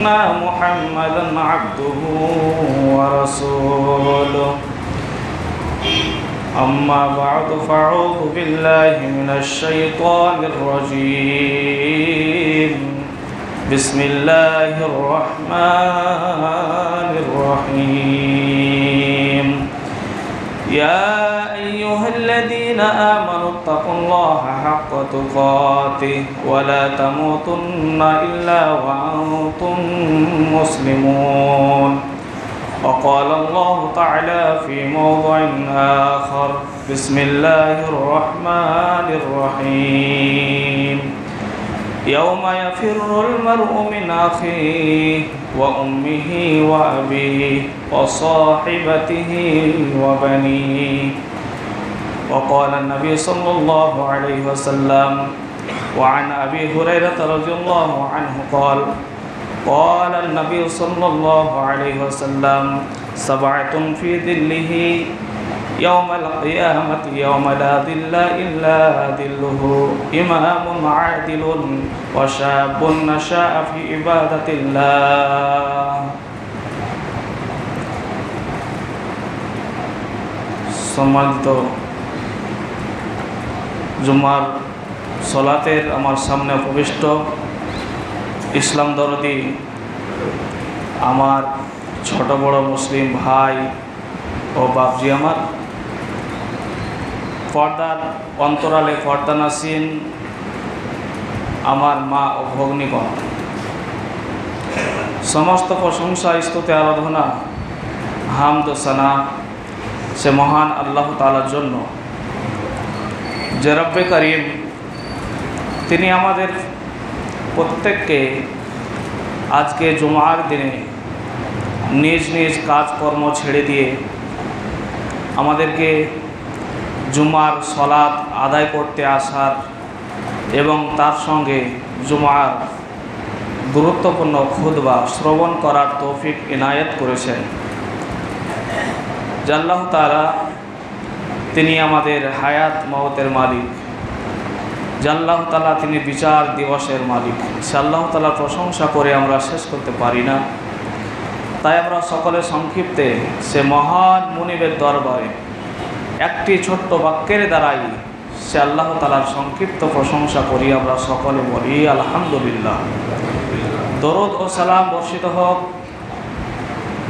محمدا عبده ورسوله. أما بعد فأعوذ بالله من الشيطان الرجيم. بسم الله الرحمن الرحيم. يا أيها الذين آمنوا اتقوا الله حق تقاته ولا تموتن إلا وأنتم مسلمون. وقال الله تعالى في موضع آخر بسم الله الرحمن الرحيم. يوم يفر المرء من أخيه وأمه وأبيه وصاحبته وبنيه. وقال النبي صلى الله عليه وسلم وعن أبي هريرة رضي الله عنه قال قال النبي صلى الله عليه وسلم سبعة في ظله يوم القيامة يوم لا ظل إلا ظله إمام عادل وشاب نشأ في عبادة الله সম্মানিত জুমার সলাতের আমার সামনে উপবিষ্ট ইসলাম দরদি, আমার ছোট বড় মুসলিম ভাই ও বাপজি আমার। পর্দার অন্তরালে পর্দা নাসিন, আমার মা ও ভগ্নিগণ। সমস্ত প্রশংসা, স্তুতি, আরাধনা, হামদ সানা সে মহান আল্লাহ তালার জন্য। যে করিম, তিনি আমাদের প্রত্যেককে আজকে জুমার দিনে নিজ নিজ কাজকর্ম ছেড়ে দিয়ে আমাদেরকে জুমার সলাৎ আদায় করতে আসার এবং তার সঙ্গে জুমার গুরুত্বপূর্ণ খুদবা শ্রবণ করার তৌফিক ইনায়ত করেছেন। জাল্লাহ তারা তিনি আমাদের হায়াত মহতের মালিক। জাল্লাহ তালা তিনি বিচার দিবসের মালিক। সে আল্লাহ তালার প্রশংসা করে আমরা শেষ করতে পারি না। তাই আমরা সকলে সংক্ষিপ্তে সে মহান মুনিবের দরবারে একটি ছোট্ট বাক্যের দ্বারাই সে আল্লাহ তালার সংক্ষিপ্ত প্রশংসা করি, আমরা সকলে বলি, আলহামদুলিল্লাহ। দরদ ও সালাম বর্ষিত হোক।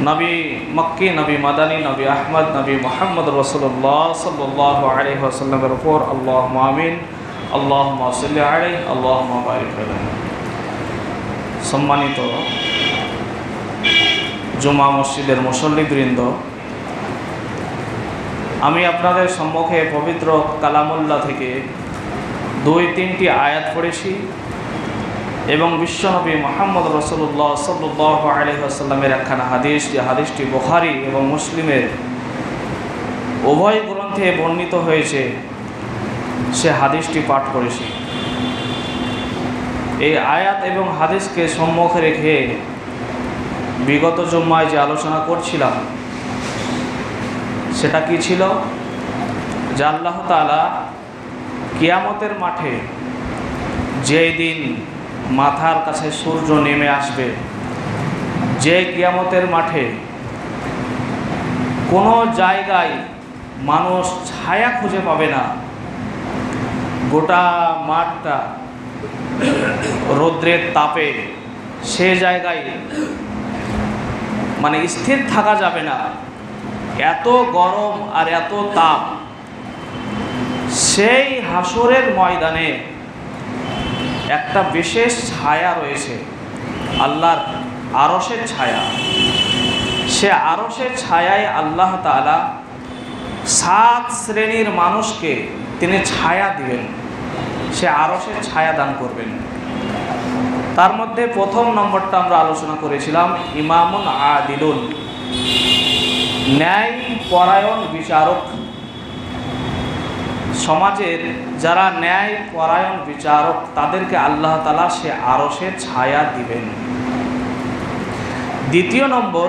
নবী মক্কি, নবী মাদানী, নবী আহমদ, নবী মোহাম্মদ রসুল্লাহ সাল্লাহ আলহি আসাল্লামের উপর আল্লাহ মামিন আল্লাহ মাসল্লি আলাই আল্লাহ বারিক সম্মানিত জুমা মসজিদের মুসল্লিবৃন্দ, আমি আপনাদের সম্মুখে পবিত্র কালামুল্লাহ থেকে দুই তিনটি আয়াত পড়েছি। এবং বিশ্বনবী মোহাম্মদ রসুল্লাহ সাল্লাহ আলহামের একখানা হাদিস, যে হাদিসটি বুখারি এবং মুসলিমের উভয় গ্রন্থে বর্ণিত হয়েছে, সে হাদিসটি পাঠ করেছে। এই আয়াত এবং হাদিসকে সম্মুখে রেখে বিগত জম্মায় যে আলোচনা করছিলাম, সেটা কি ছিল? যে আল্লাহ তালা কিয়ামতের মাঠে যেই দিন মাথার কাছে সূর্য নেমে আসবে। যে কিয়ামতের মাঠে কোনো জায়গায় মানুষ ছায়া খুঁজে পাবে না, গোটা মাঠটা রৌদ্রের তাপে সে জায়গায় মানে স্থির থাকা যাবে না। এত গরম আর এত তাপ, সেই হাসরের ময়দানে একটা বিশেষ ছায়া রয়েছে, আল্লাহর আরসের ছায়া। সে আরসের ছায়ায় আল্লাহ তালা সাত শ্রেণির মানুষকে তিনি ছায়া দিবেন। সে আরসের ছায়া দান করবেন। তার মধ্যে প্রথম নম্বরটা আমরা আলোচনা করেছিলাম, ইমামুন আদিলুন। ন্যায় পরায়ণ বিচারক সমাজের যারা ন্যায় পরায়ণ বিচারক, তাদেরকে আল্লাহ তালা সে আরও সে ছায়া দিবেন। দ্বিতীয় নম্বর,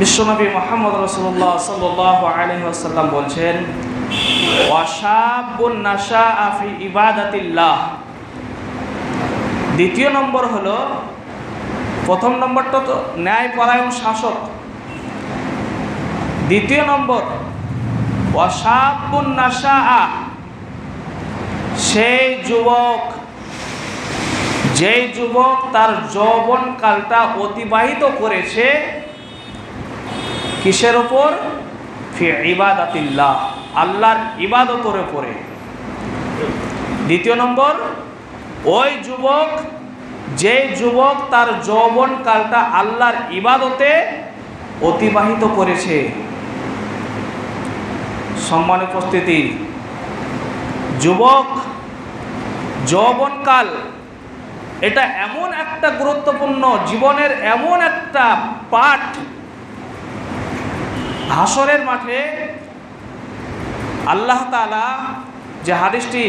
বিশ্বনবী মোহাম্মদ রসুল্লাহ সাল্লাহ আলহিহাসাল্লাম বলছেন দ্বিতীয় নম্বর হলো, প্রথম নম্বরটা তো ন্যায়পরায়ণ শাসক। দ্বিতীয় নম্বর নাশা সেই যুবক, যেই যুবক তার যৌবন কালটা অতিবাহিত করেছে কিসের ওপর ইবাদাতিল্লাহ, আল্লাহর ইবাদতের উপরে। দ্বিতীয় নম্বর, ওই যুবক যে যুবক তার যৌবন কালটা আল্লাহর ইবাদতে অতিবাহিত করেছে। সম্মান উপস্থিতি। যুবক, যৌবনকাল, এটা এমন একটা গুরুত্বপূর্ণ জীবনের এমন একটা পাঠ হাসরের মাঠে আল্লাহ তালা যে হাদিসটি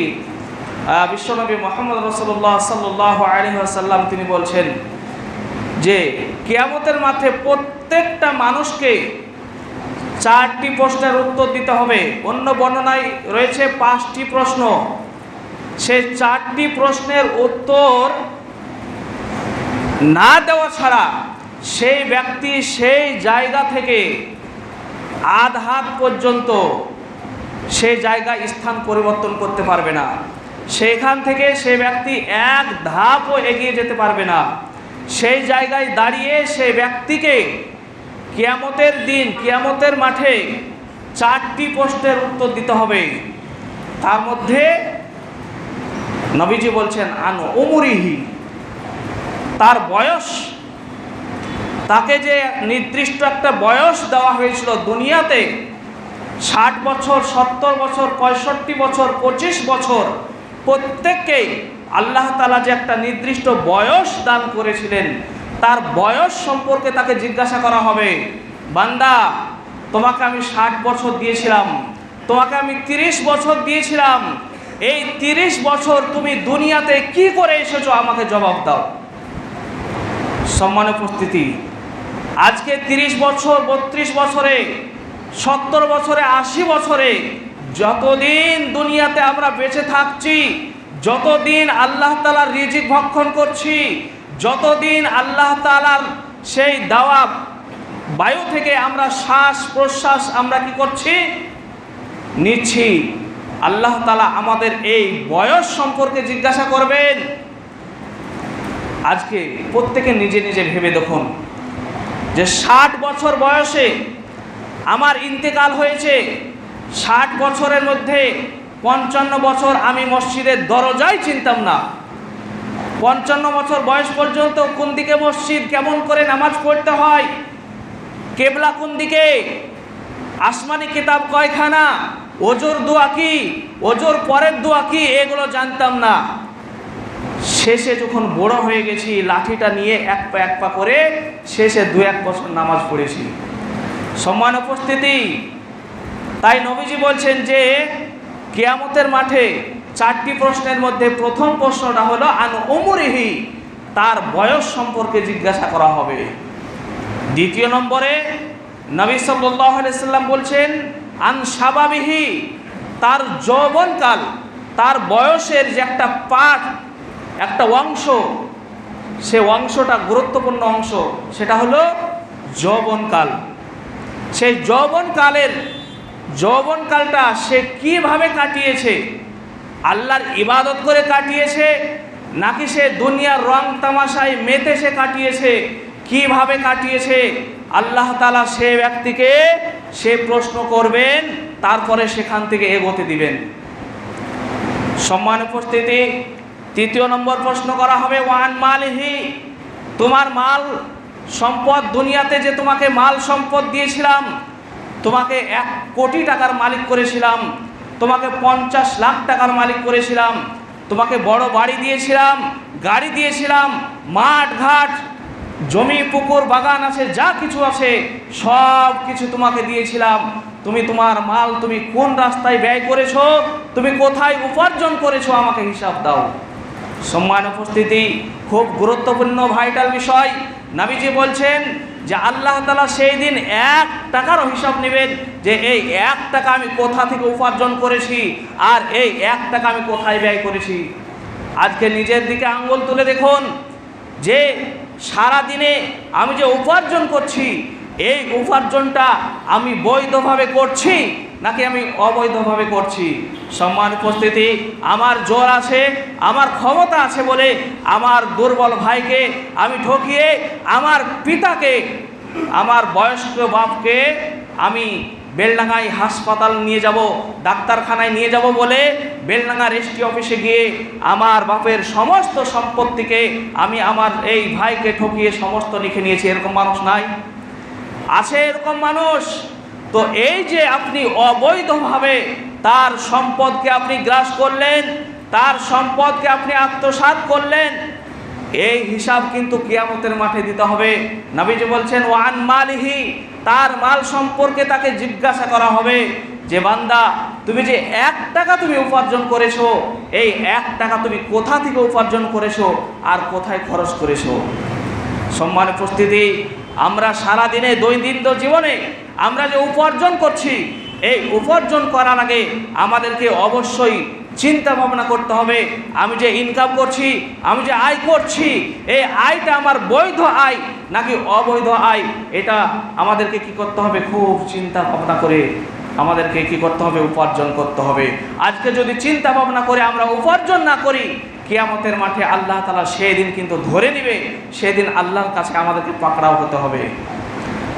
বিশ্বনবী মোহাম্মদ রসল্লাহ সাল্লাহ আলী আসাল্লাম তিনি বলছেন যে কেয়ামতের মাঠে প্রত্যেকটা মানুষকে চারটি প্রশ্নের উত্তর দিতে হবে। অন্য বর্ণনায় রয়েছে পাঁচটি প্রশ্ন। সেই চারটি প্রশ্নের উত্তর না দেওয়া ছাড়া সেই ব্যক্তি সেই জায়গা থেকে আধ হাত পর্যন্ত সেই জায়গায় স্থান পরিবর্তন করতে পারবে না। সেখান থেকে সে ব্যক্তি এক ধাপও এগিয়ে যেতে পারবে না। সেই জায়গায় দাঁড়িয়ে সেই ব্যক্তিকে কিয়ামতের দিন, কিয়ামতের মাঠে চারটি প্রশ্নের উত্তর দিতে হবে। তার মধ্যে নবীজি বলছেন, আন উমরিহি। তার বয়স, তাকে যে নির্দিষ্ট একটা বয়স দেওয়া হয়েছিল দুনিয়াতে, ষাট বছর, সত্তর বছর, পঁয়ষট্টি বছর, পঁচিশ বছর, প্রত্যেককেই আল্লাহ তালা যে একটা নির্দিষ্ট বয়স দান করেছিলেন তার বয়স সম্পর্কে তাকে জিজ্ঞাসা করা হবে। বান্দা, তোমাকে আমি ষাট বছর দিয়েছিলাম। তোমাকে আমি তিরিশ বছর দিয়েছিলাম। এই তিরিশ বছর তুমি দুনিয়াতে কি করে এসেছ আমাকে জবাব দাও। সম্মান উপস্থিতি। আজকে তিরিশ বছর, বত্রিশ বছরে, সত্তর বছরে, আশি বছরে যতদিন দুনিয়াতে আমরা বেঁচে থাকছি, যতদিন আল্লাহ তালার রিজিক ভক্ষণ করছি যতদিন আল্লাহ তালার সেই দাওয়া বায়ু থেকে আমরা শ্বাস প্রশ্বাস আমরা কি করছি? নিচ্ছি। আল্লাহ তালা আমাদের এই বয়স সম্পর্কে জিজ্ঞাসা করবেন। আজকে প্রত্যেকে নিজে নিজে ভেবে দেখুন যে ষাট বছর বয়সে আমার ইন্তেকাল হয়েছে। ষাট বছরের মধ্যে পঞ্চান্ন বছর আমি মসজিদের দরজাই চিনতাম না। পঞ্চান্ন বছর বয়স পর্যন্ত কোন দিকে মসজিদ? কেমন করে নামাজ পড়তে হয়? কেবলা কোন দিকে? আসমানি কিতাব কয়খানা? ওজোর দোয়া কি? ওজোর পরের দোয়া কি? এগুলো জানতাম না। শেষে যখন বড় হয়ে গেছি, লাঠিটা নিয়ে এক পা এক পা করে শেষে দু এক বছর নামাজ পড়েছি। সম্মান উপস্থিতি। তাই নবীজি বলছেন যে, কেয়ামতের মাঠে চারটি প্রশ্নের মধ্যে প্রথম প্রশ্নটা হলো, আন উমরিহি? তার বয়স সম্পর্কে জিজ্ঞাসা করা হবে। দ্বিতীয় নম্বরে, নবী সাল্লাম বলছেন, আন সাবাবিহি তার যৌবনকাল, তার বয়সের যে একটা পাঠ, একটা অংশ, সে অংশটা গুরুত্বপূর্ণ অংশ, সেটা হলো যৌবনকাল। সেই যৌবনকালের, যৌবনকালটা সে কীভাবে কাটিয়েছে? আল্লাহর ইবাদত করে কাটিয়েছে, নাকি সে দুনিয়ার রং তামাশায় মেতে সে কাটিয়েছে, কীভাবে কাটিয়েছে? আল্লাহ তালা সে ব্যক্তিকে সে প্রশ্ন করবেন, তারপরে সেখান থেকে এগোতে দিবেন। সম্মান উপস্থিতি, তৃতীয় নম্বর প্রশ্ন করা হবে, ওয়ান মালহি, তোমার মাল সম্পদ দুনিয়াতে যে তোমাকে মাল সম্পদ দিয়েছিলাম, তোমাকে এক কোটি টাকার মালিক করেছিলাম তোমাকে পঞ্চাশ লাখ টাকার মালিক করেছিলাম। তোমাকে বড় বাড়ি দিয়েছিলাম, গাড়ি দিয়েছিলাম, মাঠ ঘাট, জমি, পুকুর, বাগান আছে, যা কিছু আছে, সব কিছু তোমাকে দিয়েছিলাম। তুমি তোমার মাল তুমি কোন রাস্তায় ব্যয় করেছ, তুমি কোথায় উপার্জন করেছ আমাকে হিসাব দাও। সম্মান উপস্থিতি খুব গুরুত্বপূর্ণ ভাইটাল বিষয়। নাবিজি বলছেন যে আল্লাহ তালা সেই দিন এক টাকারও হিসাব নেবেন যে এই এক টাকা আমি কোথা থেকে উপার্জন করেছি আর এই এক টাকা আমি কোথায় ব্যয় করেছি। আজকে নিজের দিকে আঙ্গুল তুলে দেখুন যে সারা দিনে আমি যে উপার্জন করছি এই উপার্জনটা আমি বৈধভাবে করছি নাকি আমি অবৈধভাবে করছি? সম্মান উপস্থিতি, আমার জোর আছে, আমার ক্ষমতা আছে বলে আমার দুর্বল ভাইকে আমি ঠকিয়ে, আমার পিতাকে, আমার বয়স্ক বাপকে আমি বেলডাঙ্গায় হাসপাতাল নিয়ে যাব, ডাক্তারখানায় নিয়ে যাব বলে বেলডাঙ্গা রেজিস্ট্রি অফিসে গিয়ে আমার বাপের সমস্ত সম্পত্তিকে আমি আমার এই ভাইকে ঠকিয়ে সমস্ত লিখে নিয়েছি। এরকম মানুষ নাই। আছে এরকম মানুষ? তো এই যে আপনি অবৈধভাবে তার সম্পদকে আপনি গ্রাস করলেন, তার সম্পদকে আপনি আত্মসাৎ করলেন, এই হিসাব কিন্তু কিয়ামতের মাঠে দিতে হবে। নবীজি বলছেন ওয়ান মালিহি তার মাল সম্পর্কে তাকে জিজ্ঞাসা করা হবে যে, বান্দা, তুমি যে এক টাকা তুমি উপার্জন করেছ, এই এক টাকা তুমি কোথা থেকে উপার্জন করেছ আর কোথায় খরচ করেছ? সম্মান উপস্থিতি আমরা সারা দিনে দৈনন্দিন জীবনে আমরা যে উপার্জন করছি, এই উপার্জন করার আগে আমাদেরকে অবশ্যই চিন্তা ভাবনা করতে হবে, আমি যে ইনকাম করছি, আমি যে আয় করছি, এই আয়টা আমার বৈধ আয় নাকি অবৈধ আয়, এটা আমাদেরকে কি করতে হবে? খুব চিন্তা ভাবনা করে আমাদেরকে কি করতে হবে? উপার্জন করতে হবে। আজকে যদি চিন্তা ভাবনা করে আমরা উপার্জন না করি কিয়ামতের মাঠে আল্লাহ তালা সেদিন কিন্তু ধরে নিবে, সেদিন আল্লাহর কাছে আমাদেরকে পাকড়াও হতে হবে।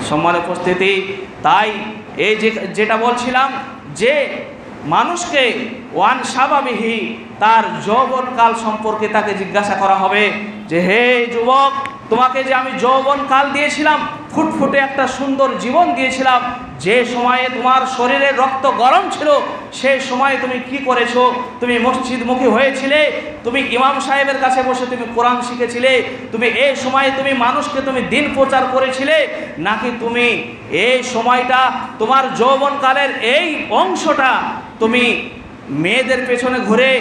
সম্মান উপস্থিতি, তাই এই যে, যেটা বলছিলাম যে মানুষকে ওয়ান স্বাভাবিহি তার যৌবনকাল সম্পর্কে তাকে জিজ্ঞাসা করা হবে যে, হে যুবক তোমাকে যে আমি যৌবনকাল দিয়েছিলাম, ফুটফুটে একটা সুন্দর জীবন দিয়েছিলাম, যে সময়ে তোমার শরীরের রক্ত গরম ছিল সেই সময়ে তুমি কি করেছ? তুমি মসজিদমুখী হয়েছিলে, তুমি ইমাম সাহেবের কাছে বসে তুমি কোরআন শিখেছিলে, তুমি এই সময়ে তুমি মানুষকে তুমি দিন প্রচার করেছিলে, নাকি তুমি এই সময়টা, তোমার যৌবনকালের এই অংশটা তুমি মেয়েদের পেছনে ঘুরে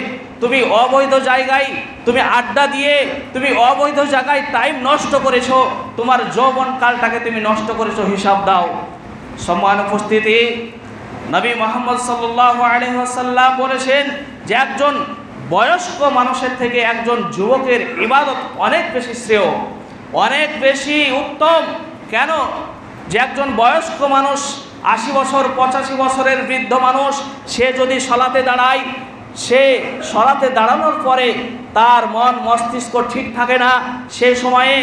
তুমি অবৈধ জায়গায় তুমি আড্ডা দিয়ে তুমি অবৈধ জায়গায় টাইম নষ্ট করেছ, তোমার যৌবন কালটাকে তুমি নষ্ট করেছ, হিসাব দাও। সম্মান উপস্থিতি, নবী মোহাম্মদ সাল্লাহ বলেছেন যে একজন বয়স্ক মানুষের থেকে একজন যুবকের ইবাদত অনেক বেশি শ্রেয়, অনেক বেশি উত্তম। কেন? যে একজন বয়স্ক মানুষ আশি বছর, পঁচাশি বছরের বৃদ্ধ মানুষ, সে যদি সলাতে দাঁড়ায় সে সরাতে দাঁড়ানোর পরে তার মন মস্তিষ্ক ঠিক থাকে না। সে সময়ে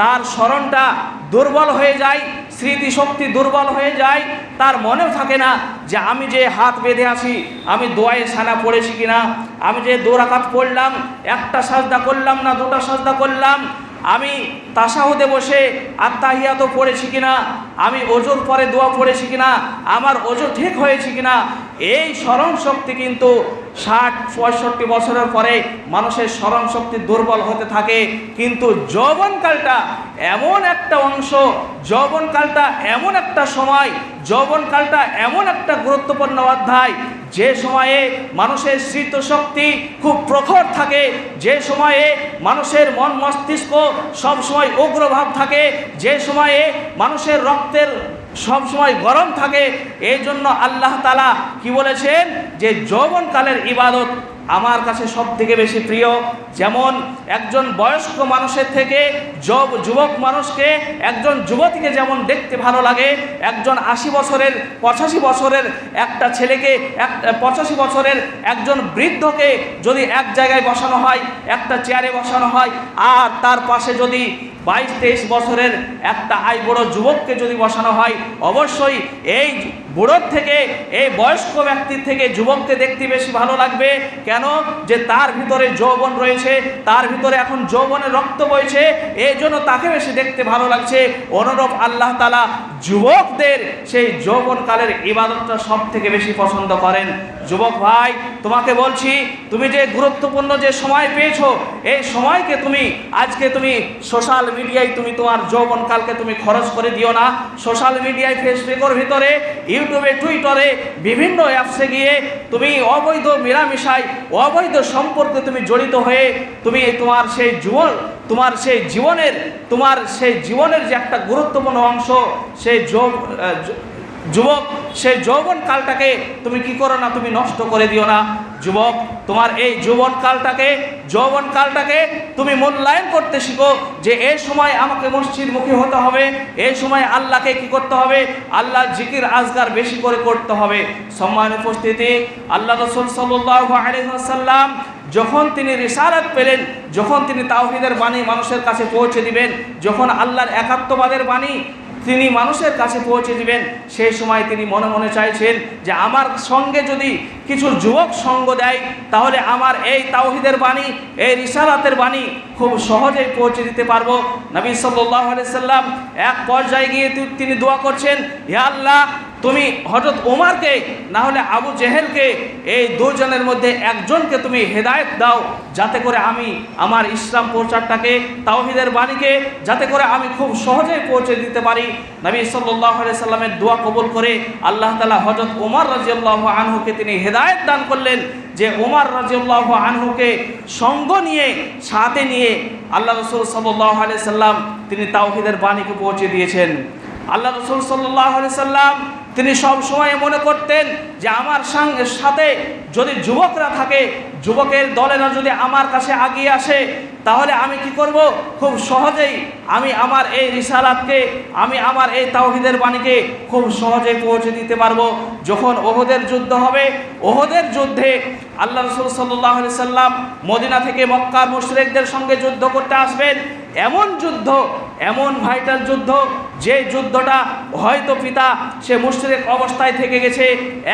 তার স্মরণটা দুর্বল হয়ে যায়, স্মৃতিশক্তি দুর্বল হয়ে যায়। তার মনেও থাকে না যে আমি যে হাত বেঁধে আছি, আমি দোয়ায় সানা পড়েছি কিনা, আমি যে দোরাকাত পড়লাম, একটা সাজদা করলাম না, দুটা সাজদা করলাম, আমি তাসাহুদে বসে আত্মাহিয়াত পড়েছি কিনা আমি ওজোর পরে দোয়া পড়েছি কিনা? আমার ওজো ঠিক হয়েছে কিনা? এই স্মরণ শক্তি কিন্তু ষাট, পঁয়ষট্টি বছরের পরে মানুষের স্মরণ শক্তি দুর্বল হতে থাকে। কিন্তু যৌবনকালটা এমন একটা অংশ, যৌবনকালটা এমন একটা সময়, যৌবনকালটা এমন একটা গুরুত্বপূর্ণ অধ্যায়। যে সময়ে মানুষের স্মৃতশক্তি খুব প্রখর থাকে, যে সময়ে মানুষের মন মস্তিষ্ক সবসময় উগ্রভাব থাকে, যে সময়ে মানুষের রক্তের সব সময় গরম থাকে এই জন্য আল্লাহ তালা কি বলেছেন? যে যৌবনকালের ইবাদত আমার কাছে সব থেকে বেশি প্রিয়, যেমন একজন বয়স্ক মানুষের থেকে যব যুবক মানুষকে একজন যুবতীকে যেমন দেখতে ভালো লাগে, একজন আশি বছরের, পঁচাশি বছরের একটা ছেলেকে, এক, পঁচাশি বছরের একজন বৃদ্ধকে যদি এক জায়গায় বসানো হয়, একটা চেয়ারে বসানো হয়, আর তার পাশে যদি বাইশ, তেইশ বছরের একটা আই বড় যুবককে যদি বসানো হয়, অবশ্যই এই বুড়োর থেকে, এই বয়স্ক ব্যক্তির থেকে যুবককে দেখতে বেশি ভালো লাগবে। কেন? যে তার ভিতরে যৌবন রয়েছে, তার ভিতরে এখন যৌবনের রক্ত বইছে, এই জন্য তাকে বেশি দেখতে ভালো লাগছে। অনুরূপ আল্লাহ তালা যুবকদের সেই যৌবনকালের ইবাদতটা সব থেকে বেশি পছন্দ করেন। যুবক ভাই, তোমাকে বলছি, তুমি যে গুরুত্বপূর্ণ যে সময় পেয়েছ, এই সময়কে তুমি, আজকে তুমি সোশ্যাল মিডিয়ায় তুমি তোমার যৌবনকালকে তুমি খরচ করে দিও না। সোশ্যাল মিডিয়ায় ফেসবুকের ভিতরে ইউটিউবে, টুইটারে বিভিন্ন অ্যাপসে গিয়ে তুমি অবৈধ মিলামিশাই অবৈধ সম্পর্কে তুমি জড়িত হয়ে তুমি তোমার সেই জীবন, তোমার সেই জীবনের, তোমার সেই জীবনের যে একটা গুরুত্বপূর্ণ অংশ, সেই যুবক, সেই যৌবন কালটাকে তুমি কি করো না, তুমি নষ্ট করে দিও না। যুবক, তোমার এই যৌবন কালটাকে যৌবন কালটাকে তুমি মূল্যায়ন করতে শিখো যে এই সময় আমাকে মসজিদমুখী হতে হবে এই সময় আল্লাহকে কি করতে হবে আল্লাহ জিকির আজগার বেশি করে করতে হবে। সম্মান উপস্থিতি, আল্লাহ রসুল সাল্লাম যখন তিনি রিসারাত পেলেন, যখন তিনি তাওহিদের বাণী মানুষের কাছে পৌঁছে দিবেন, যখন আল্লাহর একাত্মবাদের বাণী তিনি মানুষের কাছে পৌঁছে দিবেন। সেই সময় তিনি মনে মনে চাইছেন যে আমার সঙ্গে যদি কিছু যুবক সঙ্গ দেয়, তাহলে আমার এই তাওহিদের বাণী, এই রিসালাতের বাণী খুব সহজেই পৌঁছে দিতে পারব। নবী সাল্লাহ সাল্লাম এক পর্যায়ে গিয়ে তিনি দোয়া করছেন, হে আল্লাহ তুমি হজরত ওমারকে, না হলে আবু জেহেলকে, এই দুজনের মধ্যে একজনকে তুমি হেদায়েত দাও, যাতে করে আমি আমার ইসলাম প্রচারটাকে, তাওহিদের বাণীকে, যাতে করে আমি খুব সহজেই পৌঁছে দিতে পারি। নবী সাল্লাহ সাল্লামের দোয়া কবুল করে আল্লাহ তালা হজরত ওমর রাজিউল্লাহ আনহুকে তিনি হেদায়েত দান করলেন, যে ওমর রাজিউল্লাহ আনহুকে সঙ্গ নিয়ে, সাথে নিয়ে আল্লাহ রসুল সাল্লাহ আলিয়া সাল্লাম তিনি তাওহিদের বাণীকে পৌঁছে দিয়েছেন। আল্লাহ রসুল সাল্লাহ আলিয়া সাল্লাম তিনি সব সময় মনে করতেন যে আমার সঙ্গে সাথে যদি যুবকরা থাকে, যুবকের দলেরা যদি আমার কাছে আগিয়ে আসে, তাহলে আমি কি করব? খুব সহজেই আমি আমার এই রিসালাতকে, আমি আমার এই তাওহিদের বাণীকে খুব সহজেই পৌঁছে দিতে পারব। যখন ওহদের যুদ্ধ হবে, ওহদের যুদ্ধে আল্লাহ রসুল সাল্লাহ সাল্লাম মদিনা থেকে মক্কার মুশরেকদের সঙ্গে যুদ্ধ করতে আসবেন। এমন যুদ্ধ, এমন ভাইটার যুদ্ধ যে যুদ্ধটা হয়তো পিতা, সে মুশরিক অবস্থায় থেকে গেছে।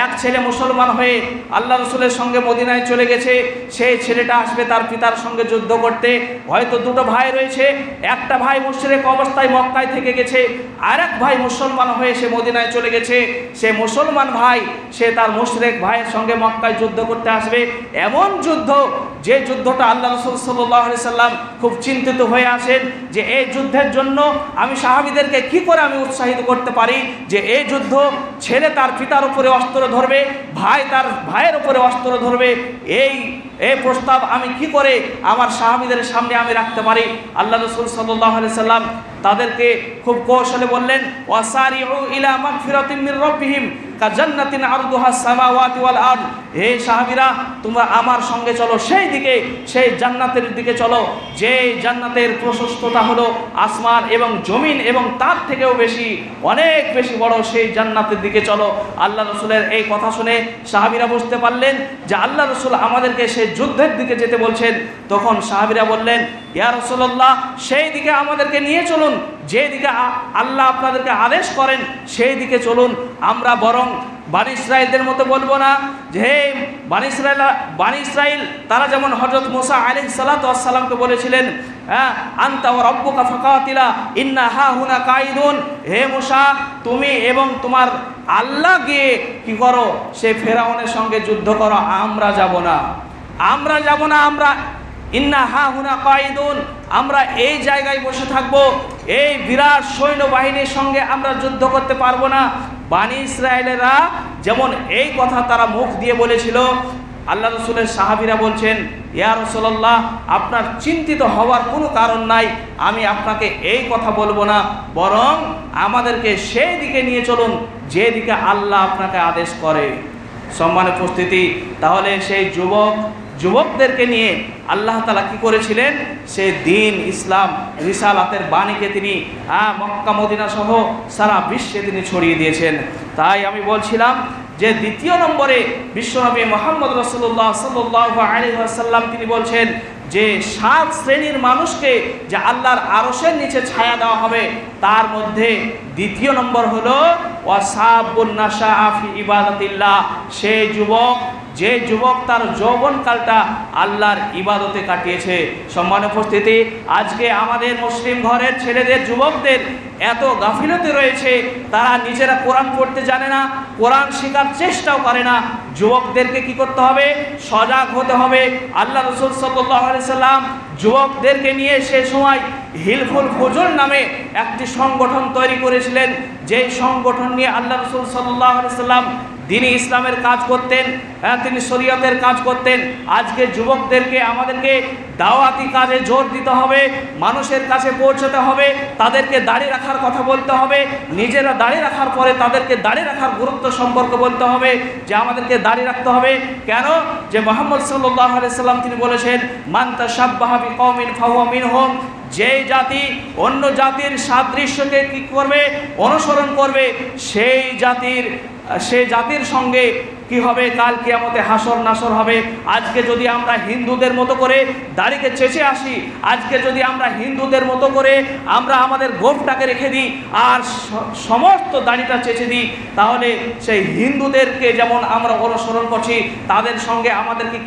এক ছেলে মুসলমান হয়ে আল্লাহ রসুলের সঙ্গে মদিনায় চলে গেছে। সেই ছেলেটা আসবে তার পিতার সঙ্গে যুদ্ধ করতে। হয়তো দুটো ভাই রয়েছে। একটা ভাই মুশরিক অবস্থায় মক্কায় থেকে গেছে। আর এক ভাই মুসলমান হয়ে সে মদিনায় চলে গেছে। সে মুসলমান ভাই, সে তার মুশরিক ভাইয়ের সঙ্গে মক্কায় যুদ্ধ করতে আসবে। এমন যুদ্ধ যে যুদ্ধটা আল্লাহ রসুল সাল্লাহ সাল্লাম খুব চিন্তিত হয়ে আসেন যে, এই যুদ্ধের জন্য আমি সাহাবিদেরকে কি করে আমি উৎসাহিত করতে পারি যে এই যুদ্ধ ছেলে তার পিতার উপরে অস্ত্র ধরবে, ভাই তার ভাইয়ের উপরে অস্ত্র ধরবে, এই এই প্রস্তাব আমি কি করে আমার সাহাবিদের সামনে আমি রাখতে পারি? আল্লাহ রসুল সাল্লাহ সাল্লাম তাদেরকে খুব কৌশলে বললেন, ওয়াসারিউ ইলা মাগফিরাতিন মির রাব্বিহিম কাজান্নাতিন আরদুহা সামাওয়াতি ওয়াল আরদ। হে সাহাবীরা, তোমরা আমার সঙ্গে চলো, সেই দিকে, সেই জান্নাতের দিকে চলো। যে জান্নাতের প্রশস্ততা হলো আসমান এবং জমিন এবং তার থেকেও বেশি, অনেক বেশি বড় সেই জান্নাতের দিকে চলো। আল্লাহ রসুলের এই কথা শুনে সাহাবীরা বুঝতে পারলেন যে আল্লাহ রসুল আমাদেরকে সেই যুদ্ধের দিকে যেতে বলছেন, তখন সাহাবিরা বললেন, ইয়া রসুল্লাহ সেই দিকে আমাদেরকে নিয়ে চলুন, যে দিকে আল্লাহ আপনাদেরকে আদেশ করেন, সেই দিকে চলুন। আমরা বরং বানি ইসরায়েলদের মতো বলব না, যে হে বানি ইসরায়েল বানি ইসরায়েল তারা যেমন হজরত মোসা আলী সালাতামকে বলেছিলেন হ্যাঁ আন্তা ও রব্বুকা ফাকাতিলা, ইন্না হা হুনা কাইদুন হে মোসা, তুমি এবং তোমার আল্লাহ গিয়ে কি করো? সে ফেরাউনের সঙ্গে যুদ্ধ করো, আমরা যাব না। আমরা যাব না, আমরা ইন্না হা হুনা কাইদুন আমরা এই জায়গায় বসে থাকব। এই বিরাট সৈন্যবাহিনীর সঙ্গে আমরা যুদ্ধ করতে পারব না। বানি ইসরায়েলেরা যেমন এই কথা তারা মুখ দিয়ে বলেছিল, আল্লাহ রসুলের সাহাবিরা বলছেন, ইয়া রসল্লাহ আপনার চিন্তিত হওয়ার কোনো কারণ নাই, আমি আপনাকে এই কথা বলব না, বরং আমাদেরকে সেই দিকে নিয়ে চলুন যে দিকে আল্লাহ আপনাকে আদেশ করে। সম্মানের উপস্থিতি, তাহলে সেই যুবক যুবকদেরকে নিয়ে আল্লাহ তালা কি করেছিলেন? সে দিন ইসলাম রিসালাতের বাণীকে তিনি হ্যাঁ মক্কা, মদিনা সহ সারা বিশ্বে তিনি ছড়িয়ে দিয়েছেন। তাই আমি বলছিলাম যে দ্বিতীয় নম্বরে বিশ্বনবী মোহাম্মদ রসুল্লাহ সাল্লাহ আলী তিনি বলছেন যে সাত শ্রেণির মানুষকে যে আল্লাহর আরসের নিচে ছায়া দেওয়া হবে, তার মধ্যে দ্বিতীয় নম্বর হলো ওয়াসাবুন্নাশা আফি ইবাদতিল্লাহ। সেই যুবক যে যুবক তার যৌবনকালটা আল্লাহর ইবাদতে কাটিয়েছে। সম্মান উপস্থিতি, আজকে আমাদের মুসলিম ঘরের ছেলেদের, যুবকদের এত গাফিলতি রয়েছে, তারা নিজেরা কোরআন পড়তে জানে না, কোরআন শেখার চেষ্টাও করে না। যুবকদেরকে কি করতে হবে? সজাগ হতে হবে। আল্লাহ রসুল সাল্লাহ সাল্লাম যুবকদেরকে নিয়ে সে সময় হিলফুল ফজল নামে একটি সংগঠন তৈরি করেছিলেন। যেই সংগঠন নিয়ে আল্লাহ রসুল সাল্লাহ সাল্লাম দিনী ইসলামের কাজ করতেন হ্যাঁ তিনি শরীয়তের কাজ করতেন। আজকে যুবকদেরকে আমাদেরকে দাওয়াতি কাজে জোর দিতে হবে, মানুষের কাছে পৌঁছতে হবে, তাদেরকে দাঁড়িয়ে রাখার কথা বলতে হবে, নিজেরা দাঁড়িয়ে রাখার পরে তাদেরকে দাঁড়িয়ে রাখার গুরুত্ব সম্পর্কে বলতে হবে, যে আমাদেরকে দাঁড়িয়ে রাখতে হবে। কেন? যে মোহাম্মদ সাল্লাহ সাল্লাম তিনি বলেছেন মান্তা সাব্বাহাবি কমিন ফাহুয়ামিন হোম যে জাতি অন্য জাতির সাদৃশ্যকে কি করবে, অনুসরণ করবে, সেই জাতির সেই জাতির সঙ্গে কি হবে? কাল কিয়ামতে হাসর নাসর হবে। আজকে যদি আমরা হিন্দুদের মতো করে দাড়িকে চেঁচে আসি, আজকে যদি আমরা হিন্দুদের মতো করে আমরা আমাদের গোপটাকে রেখে দিই আর সমস্ত দাড়িটা চেঁচে দিই, তাহলে সেই হিন্দুদেরকে যেমন আমরা অনুসরণ করছি, তাদের সঙ্গে আমাদেরকে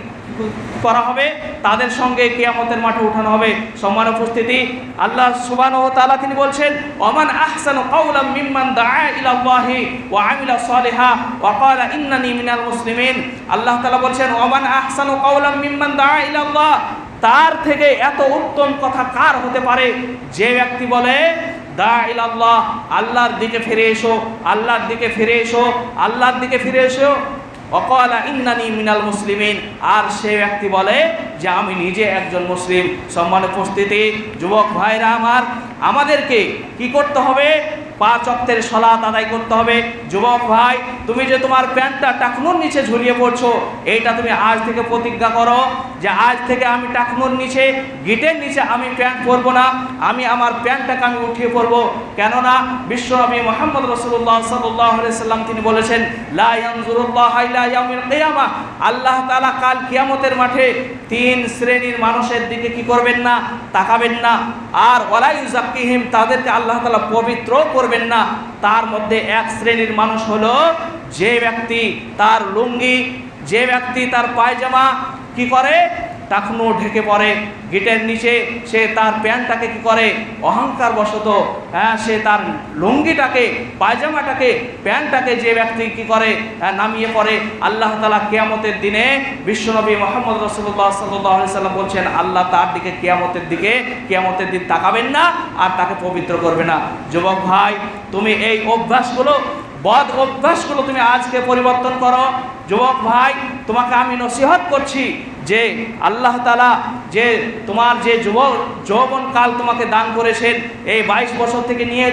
করা হবে। তাদের সঙ্গে কিয়ামতের মাঠে উঠানো হবে। সম্মান উপস্থিতি। আল্লাহ সুবান ও তালা তিনি বলছেন অমান আহসান কাওলাম মিম্মান দাআ ইলা আল্লাহি ওয়া আমিলা সালিহা ওয়া ক্বালা ইন্নানি মিনাল মুসলিমিন। আল্লাহ তাআলা বলছেন, ওমান আহসানু কাওলাম মিম্মান দাআ ইলা তার থেকে এত উত্তম কথা কার হতে পারে? যে ব্যক্তি বলে দা ইলাল্লাহ, আল্লাহর দিকে ফিরে এসো, আল্লাহর দিকে ফিরে এসো, আল্লাহর দিকে ফিরে এসো। অকলা ইন্নানি মিনাল মুসলিমিন। আর সে ব্যক্তি বলে যে, আমি নিজে একজন মুসলিম। সম্মান উপস্থিতি, যুবক ভাইরা আমার, আমাদেরকে কি করতে হবে? পাঁচ অক্তের সলাত আদায় করতে হবে। যুবক ভাই, তুমি যে তোমার প্যান্টটা টাকনুর নিচে ঝুলিয়ে পড়ছো, এইটা তুমি আজ থেকে প্রতিজ্ঞা করো যে আজ থেকে আমি টাকনুর নিচে, গিটের নিচে আমি প্যান্ট পরবো না, আমি আমার প্যান্টটাকে আমি উঠিয়ে পরবো। কেননা বিশ্বনবী মোহাম্মদ রসুল্লাহ সাল্লাহ সাল্লাম তিনি বলেছেন আল্লাহ তাআলা কাল কিয়ামতের মাঠে তিন শ্রেণির মানুষের দিকে কি করবেন না, তাকাবেন না। আর ইউজাক্কিহিম তাদেরকে আল্লাহ তালা পবিত্র করবেন। না। তার মধ্যে এক শ্রেণির মানুষ হল যে ব্যক্তি তার লুঙ্গি, যে ব্যক্তি তার পায়জামা কি করে? টাকনো ঢেকে পড়ে। গেটের নিচে সে তার প্যান্টটাকে কি করে? অহংকার বশত হ্যাঁ সে তার লুঙ্গিটাকে পায়জামাটাকে প্যান্টটাকে যে ব্যক্তি কি করে হ্যাঁ, নামিয়ে পড়ে আল্লাহ তালা কেয়ামতের দিনে বিশ্বনবী মোহাম্মদ রসুল্লাহ সাল্লাহ সাল্লাম বলছেন আল্লাহ তার দিকে কেয়ামতের দিকে কেয়ামতের দিন তাকাবেন না আর তাকে পবিত্র করবে না। যুবক ভাই তুমি এই অভ্যাসগুলো বদ অভ্যাসগুলো তুমি আজকে পরিবর্তন করো। যুবক ভাই, তোমাকে আমি নসিহত করছি যে আল্লাহ তালা যে তোমার যে যুবক যৌবন কাল তোমাকে দান করেছেন, এই বাইশ বছর থেকে নিয়ে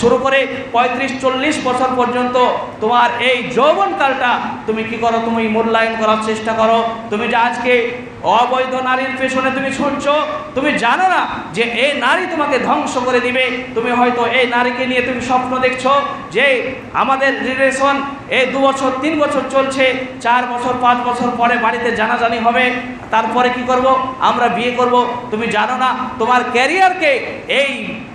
শুরু করে পঁয়ত্রিশ, চল্লিশ বছর পর্যন্ত তোমার এই যৌবন কালটা তুমি কি করো? তুমি মূল্যায়ন করার চেষ্টা করো। তুমি যে আজকে অবৈধ নারীর পেছনে তুমি ছুটছো। তুমি জানো না যে এই নারী তোমাকে ধ্বংস করে দিবে। তুমি হয়তো এই নারীকে নিয়ে তুমি স্বপ্ন দেখছ যে আমাদের রিলেশন এই দু বছর, তিন বছর চলছে, চার বছর, পাঁচ বছর পরে বাড়িতে জানাজানি হবে। তারপরে কি করব? আমরা বিয়ে করব। তুমি জানো না তোমার ক্যারিয়ারকে এই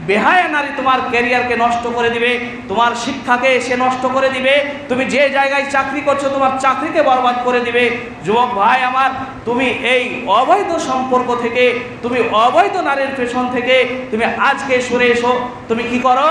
বেহায়া নারী তোমার ক্যারিয়ারকে নষ্ট করে দিবে, তোমার শিক্ষাকে সে নষ্ট করে দিবে, তুমি যে জায়গায় চাকরি করছ তোমার চাকরিকে বরবাদ করে দিবে। যুবক ভাই আমার, তুমি এই অবৈধ সম্পর্ক থেকে, তুমি অবৈধ নারীর পেছন থেকে, তুমি আজকে সরে এসো। তুমি কি করো?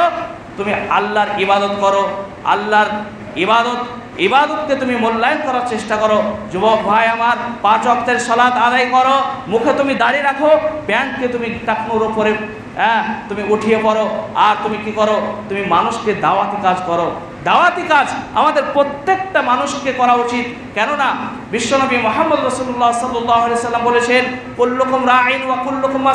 তুমি আল্লাহর ইবাদত করো। আল্লাহর ইবাদত, ইবাদতকে তুমি মূল্যায়ন করার চেষ্টা করো। যুবক ভাই আমার, পাঁচ অক্তের সলাৎ আদায় করো। মুখে তুমি দাঁড়িয়ে রাখো, প্যান্টকে তুমি টাকনোর ওপরে হ্যাঁ তুমি উঠিয়ে পড়ো। আর তুমি কি করো? তুমি মানুষকে দাওয়াতি কাজ করো। দাওয়াতি কাজ আমাদের প্রত্যেকটা মানুষকে করা উচিত। কেননা বিশ্বনবী মোহাম্মদ রসুল্লাহ সাল্লাহ সাল্লাম বলেছেন, কুল্লুকুম রাইন ওয়া কুল্লুকুম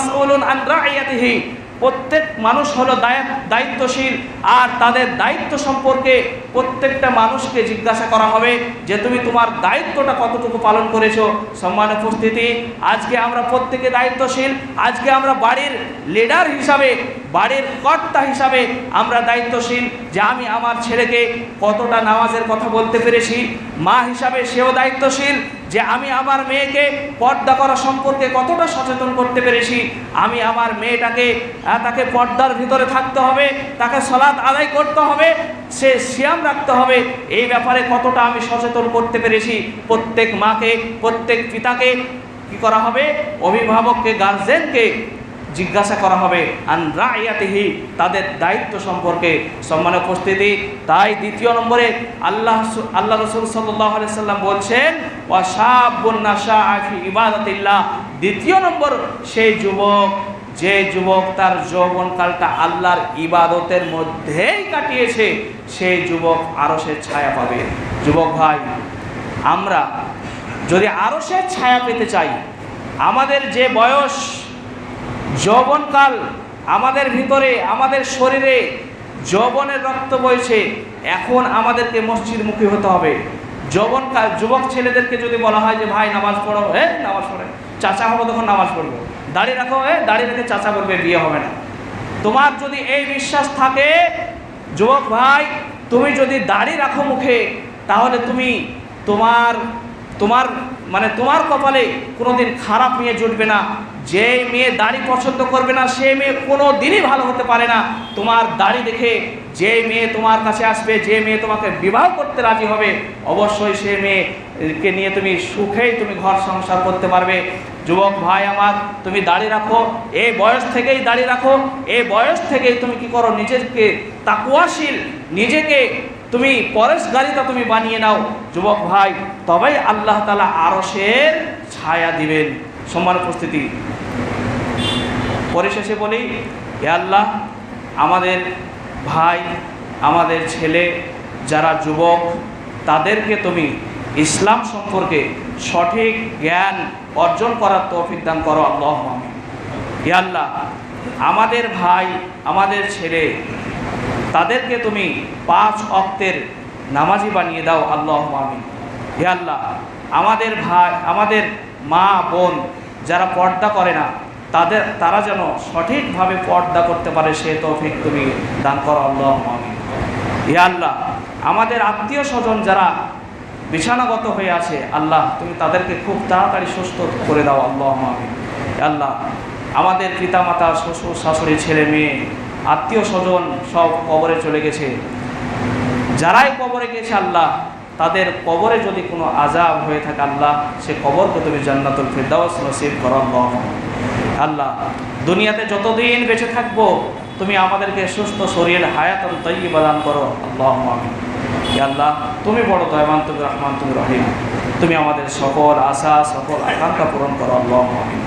আন রাইয়াতিহি। প্রত্যেক মানুষ হলো দায়- দায়িত্বশীল। আর তাদের দায়িত্ব সম্পর্কে প্রত্যেকটা মানুষকে জিজ্ঞাসা করা হবে যে তুমি তোমার দায়িত্বটা কতটুকু পালন করেছ? সম্মান উপস্থিতি, আজকে আমরা প্রত্যেকে দায়িত্বশীল। আজকে আমরা বাড়ির লিডার হিসাবে, বাড়ির কর্তা হিসাবে আমরা দায়িত্বশীল যে আমি আমার ছেলেকে কতটা নামাজের কথা বলতে পেরেছি। মা হিসাবে সেও দায়িত্বশীল। যে আমি আমার মেয়েকে পর্দা করা সম্পর্কে কতটা সচেতন করতে পেরেছি, আমি আমার মেয়েটাকে তাকে পর্দার ভিতরে থাকতে হবে, তাকে সলাদ আদায় করতে হবে, সে সিয়াম রাখতে হবে, এই ব্যাপারে কতটা আমি সচেতন করতে পেরেছি। প্রত্যেক মাকে, প্রত্যেক পিতাকে কি করা হবে? অভিভাবককে গার্জেনকে জিজ্ঞাসা করা হবে, আন তাদের দায়িত্ব সম্পর্কে সম্মান উপস্থিতি। তাই দ্বিতীয় নম্বরে আল্লাহ আল্লাহ রসুল সাল্লাহ সাল্লাম বলছেন ওয়াশাবুন্নাশা দ্বিতীয় নম্বর, সেই যুবক, যে যুবক তার যৌবনকালটা আল্লাহর ইবাদতের মধ্যেই কাটিয়েছে সেই যুবক আরও সে ছায়া পাবে। যুবক ভাই, আমরা যদি আরও সে ছায়া পেতে চাই, আমাদের যে বয়স যৌবনকাল আমাদের ভিতরে, আমাদের শরীরে যৌবনের রক্ত বইছে, এখন আমাদেরকে মসজিদমুখী হতে হবে। যৌবনকাল, যুবক ছেলেদেরকে যদি বলা হয় যে, ভাই, নামাজ পড়ো। এ, নামাজ পড়ে। চাচা হব তখন নামাজ পড়ব। দাঁড়িয়ে রাখো। এ দাঁড়িয়ে রেখে চাচা করবে বিয়ে হবে না। তোমার যদি এই বিশ্বাস থাকে, যুবক ভাই, তুমি যদি দাড়ি রাখো মুখে, তাহলে তুমি তোমার তোমার মানে তোমার কপালে কোনোদিন খারাপ মেয়ে জুটবে না। যে মেয়ে দাড়ি পছন্দ করবে না, সে মেয়ে কোনো দিনই ভালো হতে পারে না। তোমার দাড়ি দেখে যে মেয়ে তোমার কাছে আসবে যে মেয়ে তোমাকে বিবাহ করতে রাজি হবে, অবশ্যই সে মেয়েকে নিয়ে তুমি সুখেই তুমি ঘর সংসার করতে পারবে। যুবক ভাই আমার, তুমি দাড়ি রাখো এই বয়স থেকেই দাড়ি রাখো এই বয়স থেকেই তুমি কি করো? নিজেকে তাকুয়াশীল, নিজেকে তুমি পরেশগারিতা তুমি বানিয়ে নাও। যুবক ভাই, তবেই আল্লাহ তালা আরসের ছায়া দিবেন। সম্মান উপস্থিতি। পরিশেষে বলি, হে আল্লাহ, আমাদের ভাই, আমাদের ছেলে, যারা যুবক, তাদেরকে তুমি ইসলাম সম্পর্কে সঠিক জ্ঞান অর্জন করার তৌফিক দান করো, আল্লাহ হে আল্লাহ, আমাদের ভাই, আমাদের ছেলে, তাদেরকে তুমি পাঁচ অক্তের নামাজি বানিয়ে দাও, আল্লাহ আমি হে আল্লাহ, আমাদের ভাই, আমাদের মা, বোন যারা পর্দা করে না, তাদের, তারা যেন সঠিকভাবে পর্দা করতে পারে, সে তৌফিক তুমি দান করো আল্লাহ হে আল্লাহ, আমাদের আত্মীয় স্বজন যারা বিছানাগত হয়ে আছে, আল্লাহ তুমি তাদেরকে খুব তাড়াতাড়ি সুস্থ করে দাও আল্লাহ আমি আল্লাহ, আমাদের পিতামাতা, শ্বশুর, শাশুড়ি, ছেলে, মেয়ে, আত্মীয় স্বজন সব কবরে চলে গেছে। যারাই কবরে গেছে, আল্লাহ তাদের কবরে যদি কোনো আজাব হয়ে থাকে আল্লাহ, সে কবরকে তুমি জান্নাতুল ফিরদাউস নসিব করো, আল্লাহ। দুনিয়াতে যতদিন বেঁচে থাকব, তুমি আমাদেরকে সুস্থ শরীর হায়াতন তৈরি প্রদান করো, আল্লাহ। আল্লাহ, তুমি বড় দয়মান তুমি রহমান, তুমি রহিম। তুমি আমাদের সকল আশা, সকল আকাঙ্ক্ষা পূরণ করো, আল্লাহ। আমিন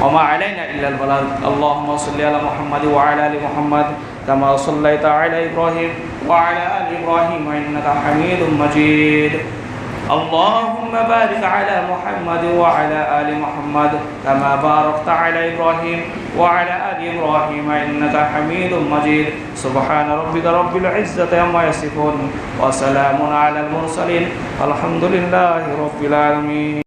وما علينا إلا البلاغ. اللهم صل على محمد وعلى آل محمد كما صليت على إبراهيم وعلى آل إبراهيم إنك حميد مجيد. اللهم بارك على محمد وعلى آل محمد كما باركت على إبراهيم وعلى آل إبراهيم إنك حميد مجيد. سبحان ربك رب العزة عما يصفون وسلام على المرسلين. الحمد لله رب العالمين.